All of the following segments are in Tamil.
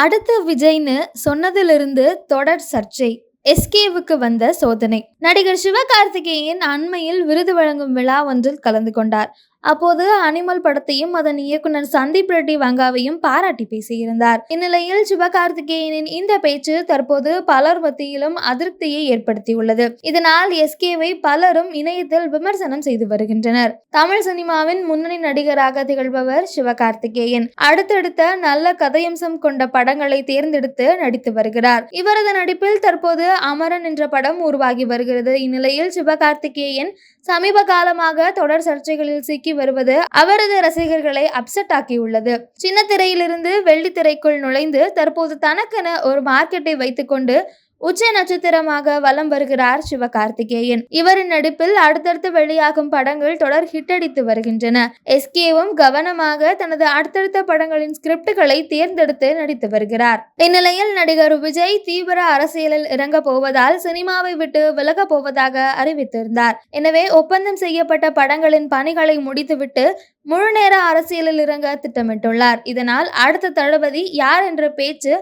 அடுத்த விஜய்னு சொன்னதிலிருந்து தொடர் சர்ச்சை. எஸ்கேவுக்கு வந்த சோதனை. நடிகர் சிவகார்த்திகேயன் அண்மையில் விருது வழங்கும் விழா ஒன்றில் கலந்து கொண்டார். அப்போது அனிமல் படத்தையும் அதன் இயக்குனர் சந்தீப் ரெட்டி வங்காவையும் பாராட்டி பேசியிருந்தார். இந்நிலையில் சிவகார்த்திகேயனின் இந்த பேச்சு தற்போது பலர் மத்தியிலும் அதிருப்தியை ஏற்படுத்தியுள்ளது. இதனால் எஸ்கேவை பலரும் இணையத்தில் விமர்சனம் செய்து வருகின்றனர். தமிழ் சினிமாவின் முன்னணி நடிகராக திகழ்பவர் சிவகார்த்திகேயன். அடுத்தடுத்த நல்ல கதையம்சம் கொண்ட படங்களை தேர்ந்தெடுத்து நடித்து வருகிறார். இவரது நடிப்பில் தற்போது அமரன் என்ற படம் உருவாகி வருகிறது. இந்நிலையில் சிவகார்த்திகேயன் சமீப காலமாக தொடர் சர்ச்சைகளில் சிக்கி வருவது அவரது ரசிகர்களை அப்செட் ஆக்கியுள்ளது. சின்ன திரையிலிருந்து வெள்ளி திரைக்குள் நுழைந்து தற்போது தனக்கென ஒரு மார்க்கெட்டை வைத்துக்கொண்டு உச்ச நட்சத்திரமாக வலம் வருகிறார் சிவகார்த்திகேயன். இவரின் நடிப்பில் அடுத்தடுத்து வெளியாகும் படங்கள் தொடர் ஹிட்டடித்து வருகின்றன. எஸ்கேவும் கவனமாக தனது அடுத்தடுத்த படங்களின் ஸ்கிரிப்டுகளை தேர்ந்தெடுத்து நடித்து வருகிறார். இந்நிலையில் நடிகர் விஜய் தீவிர அரசியலில் இறங்க போவதால் சினிமாவை விட்டு விலக போவதாக அறிவித்திருந்தார். எனவே ஒப்பந்தம் செய்யப்பட்ட படங்களின் பணிகளை முடித்துவிட்டு முழு நேர அரசியலில் இறங்க திட்டமிட்டுள்ளார். இதனால் அடுத்த தளபதி யார் என்ற பேச்சு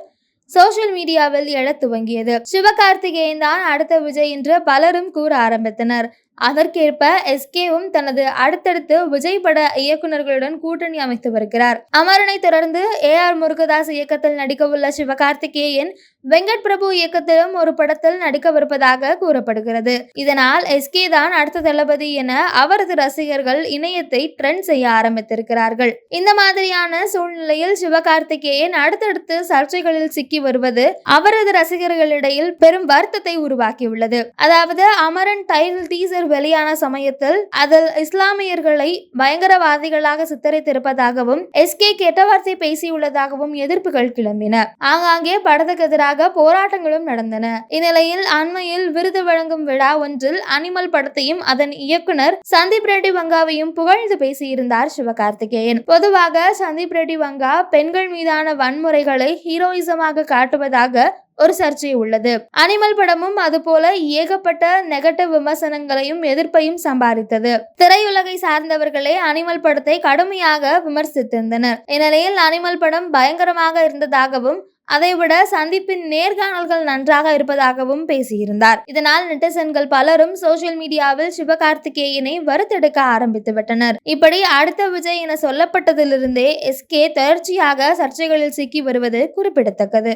சோசியல் மீடியாவில் எழத் துவங்கியது. சிவகார்த்திகேயன் தான் அடுத்த விஜய் என்று பலரும் கூற ஆரம்பித்தனர். அதற்கேற்ப எஸ்கேவும் தனது அடுத்தடுத்து விஜய் பட இயக்குநர்களுடன் கூட்டணி அமைத்து வருகிறார். அமரனை தொடர்ந்து ஏ ஆர் முருகதாஸ் இயக்கத்தில் நடிக்கவுள்ள சிவகார்த்திகேயன் வெங்கட் பிரபு இயக்கத்திலும் ஒரு படத்தில் நடிக்கவிருப்பதாக கூறப்படுகிறது. இதனால் எஸ்கே தான் அடுத்த தளபதி என அவரது ரசிகர்கள் இணையத்தை ட்ரெண்ட் செய்ய ஆரம்பித்திருக்கிறார்கள். இந்த மாதிரியான சூழ்நிலையில் சிவகார்த்திகேயன் அடுத்தடுத்து சர்ச்சைகளில் சிக்கி வருவது அவரது ரசிகர்களிடையில் பெரும் வருத்தத்தை உருவாக்கியுள்ளது. அதாவது அமரன் டைட்டில் டீசர் வெளியான சமயத்தில் அதில் இஸ்லாமியர்களை பயங்கரவாதிகளாக சித்தரித்திருப்பதாகவும் எஸ்கே கெட்ட வார்த்தை பேசியுள்ளதாகவும் எதிர்ப்புகள் கிளம்பின. ஆங்காங்கே படத்துக்கு எதிராக போராட்டங்களும் நடந்தன. இந்நிலையில் அண்மையில் விருது வழங்கும் விழா ஒன்றில் அனிமல் படத்தையும் அதன் இயக்குனர் சந்தீப் ரெட்டி வங்காவையும் புகழ்ந்து பேசியிருந்தார் சிவகார்த்திகேயன். பொதுவாக சந்தீப் ரெட்டி வங்கா பெண்கள் மீதான வன்முறைகளை ஹீரோயிசமாக காட்டுவதாக ஒரு சர்ச்சை உள்ளது. அனிமல் படமும் அதுபோல ஏகப்பட்ட நெகட்டிவ் விமர்சனங்களையும் எதிர்ப்பையும் சம்பாதித்தது. திரையுலகை சார்ந்தவர்களே அனிமல் படத்தை கடுமையாக விமர்சித்திருந்தனர். இந்நிலையில் அனிமல் படம் பயங்கரமாக இருந்ததாகவும் அதைவிட சந்திப்பின் நேர்காணல்கள் நன்றாக இருப்பதாகவும் பேசியிருந்தார். இதனால் நெட்டிசன்கள் பலரும் சோசியல் மீடியாவில் சிவகார்த்திகேயனை வறுத்தெடுக்க ஆரம்பித்து விட்டனர். இப்படி அடுத்த விஜய் என சொல்லப்பட்டதிலிருந்தே எஸ்கே தொடர்ச்சியாக சர்ச்சைகளில் சிக்கி வருவது குறிப்பிடத்தக்கது.